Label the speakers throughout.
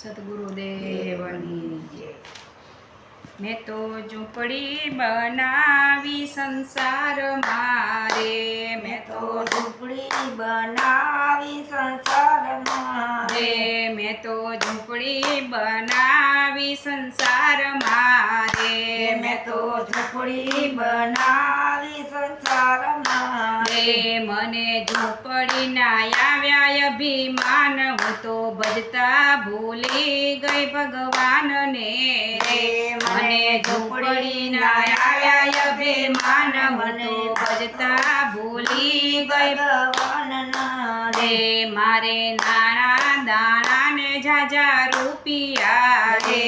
Speaker 1: સદગુરુદેવની મેં તો ઝૂંપડી બનાવી સંસાર મારે. મેં તો
Speaker 2: ઝૂંપડી બનાવી સંસાર
Speaker 1: મારે. મેં તો ઝૂંપડી બનાવી સંસાર મારે.
Speaker 2: મેં તો ઝૂંપડી સંસારમાં
Speaker 1: રે મને ઝૂંપડીના આવ્યા અભિમાન હું તો ભજતા ભૂલી ગઈ ભગવાનને. રે મને ઝૂંપડીના આવ્યા અભિમાન હું તો ભજતા ભૂલી ગઈ
Speaker 2: ભગવાનના.
Speaker 1: રે મારે નાણા દાણા ને ઝાઝા રૂપિયા રે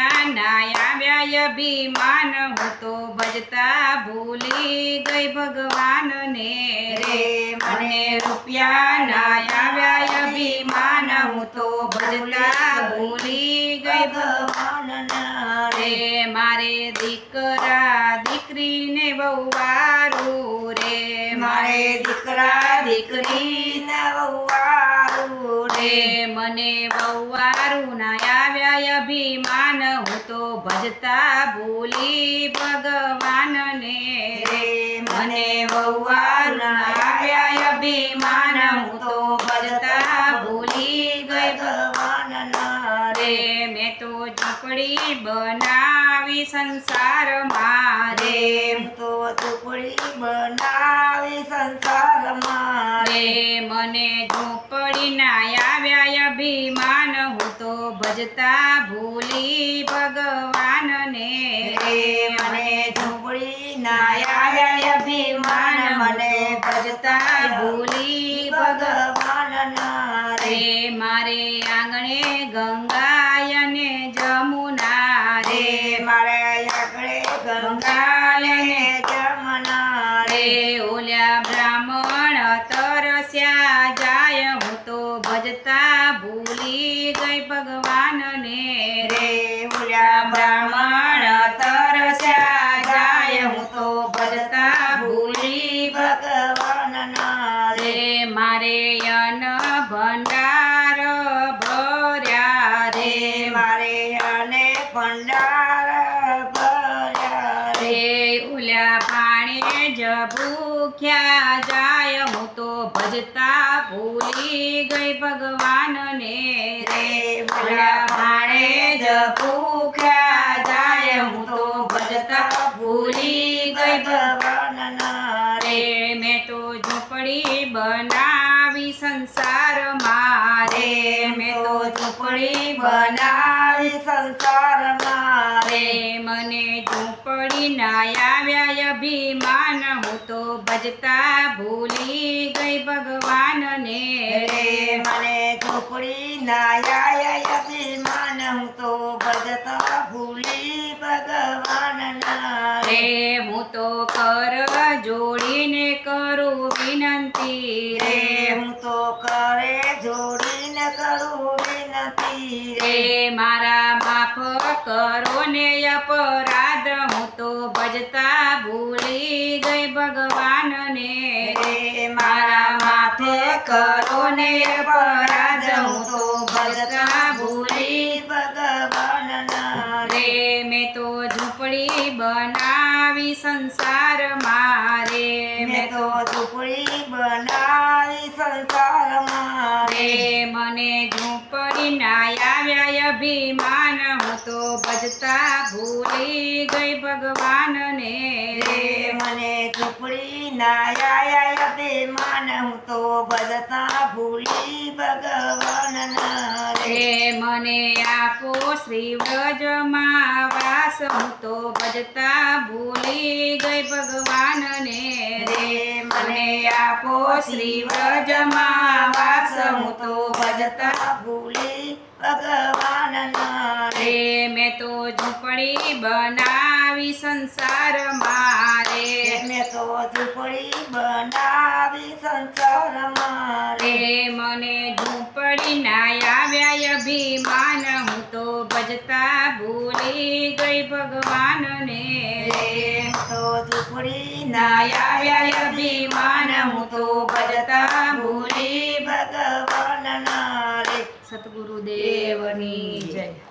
Speaker 2: રૂપિયા
Speaker 1: ના આવ્યા અભિમાન, હું તો ભજતા ભૂલી ગઈ ભગવાનને રે. મને રૂપિયા ના આવ્યા અભિમાન, હું તો ભજતા ભૂલી ગઈ
Speaker 2: ભગવાનના
Speaker 1: રે. મારે દીકરા દીકરીને વહુવારું રે.
Speaker 2: મારે દીકરા દીકરી નવવારું
Speaker 1: રે મને વહુવારું ના આવ્યા અભિમાન હું તો ભજતા ભૂલી ભગવાનને. રે મને વહુવારું ના આવ્યા અભિમાન હું તો ભજતા ભૂલી ગઈ
Speaker 2: ભગવાનના.
Speaker 1: રે મેં તો ઝૂંપડી બનાવી સંસાર મારે
Speaker 2: તો ઝૂંપડી બનાવી સંસારમાં.
Speaker 1: રે મને ઝૂંપડી ના આવ્યા અભિમાન હું તો ભજતા ભૂલી ભગવાનને.
Speaker 2: રે મને ઝૂંપડી ના આવ્યા અભિમાન મને
Speaker 1: ભજતા ભૂલી ભગવાન
Speaker 2: રે
Speaker 1: મારે આંગણે ગંગા અને જમુના
Speaker 2: રે. મારે આગળ ગંગાને જમુના
Speaker 1: રે. ઓલ્યા બ્રાહ્મણ તરસ્યા જાય હું તો ભજતા ભૂલી ગઈ ભગવાનને
Speaker 2: રે. ઓલા બ્રાહ્મણ તરસ્યા જાય. હું તો ભજતા ભૂલી ભગવાનના રે.
Speaker 1: મારે અન ભંડાર ભર્યા
Speaker 2: રે
Speaker 1: રે
Speaker 2: મારે અને ભંડાર ભર્યા રે
Speaker 1: રે ઓલ્યા પાણે જ ભૂખ્યા જાય હું તો ભજતા ભૂલી ગઈ ભગવાનને
Speaker 2: રે. ઓલા ભાણે જ ભૂખ્યા જાય હું તો ભજતા ભૂલી ગઈ ભગવાનના રે.
Speaker 1: મેં તો ઝૂંપડી બનાવી સંસાર મારે મેં તો ઝૂંપડી
Speaker 2: બનાવી. સંસાર
Speaker 1: મારે. મને ઝૂંપડી ના આવ્યા અભિમાન હું તો ભજતા ભૂલી ગઈ ભગવાનને.
Speaker 2: રે મને ઝૂંપડી ના આવ્યા અભિમાન હું તો ભજતા ભૂલી ભગવાનના.
Speaker 1: રે હું તો કર જોડીને કરું વિનંતી
Speaker 2: રે
Speaker 1: રે
Speaker 2: હું તો કરે જોડીને કરું વિનંતી રે
Speaker 1: રે મારા માફ કરો ને અપરાધ. હું તો ભજતા ભૂલી ગઈ ભગવાનને.
Speaker 2: રે મારા માથે કરો ને અપરાધ. હું તો ભજતા ભૂલી ભગવાનના. રે
Speaker 1: મેં તો ઝૂંપડી બનાવી સંસાર
Speaker 2: ઝૂંપડી બનાવી સંસારમાં.
Speaker 1: રે મને ઝૂંપડી ના આવ્યા અભિમાન. હું તો ભજતા ભૂલી ગઈ ભગવાનને.
Speaker 2: રે મને ઝૂંપડી ના આવ્યા અભિમાન. હું તો ભજતા ભૂલી ભગવાનના. રે
Speaker 1: મને આપો શ્રી વ્રજમાં વાસ હું તો ભજતા ભૂલી ગઈ ભગવાનને.
Speaker 2: આપો શ્રી વ્રજમાં વાસ હું તો ભજતા ભૂલી ભગવાનના રે
Speaker 1: મેં તો ઝૂંપડી બનાવી સંસાર મારે
Speaker 2: મેં તો ઝૂંપડી બનાવી સંસાર મારે
Speaker 1: મને ઝૂંપડી ના આવ્યા અભિમાન હું ભજતા ભૂલી ગઈ ભગવાનને.
Speaker 2: ને તો ઝૂંપડી
Speaker 1: ના અભિમાન હું તો ભજતા ભૂલી
Speaker 2: ભગવાન ના રે.
Speaker 1: સતગુરુદેવની જય.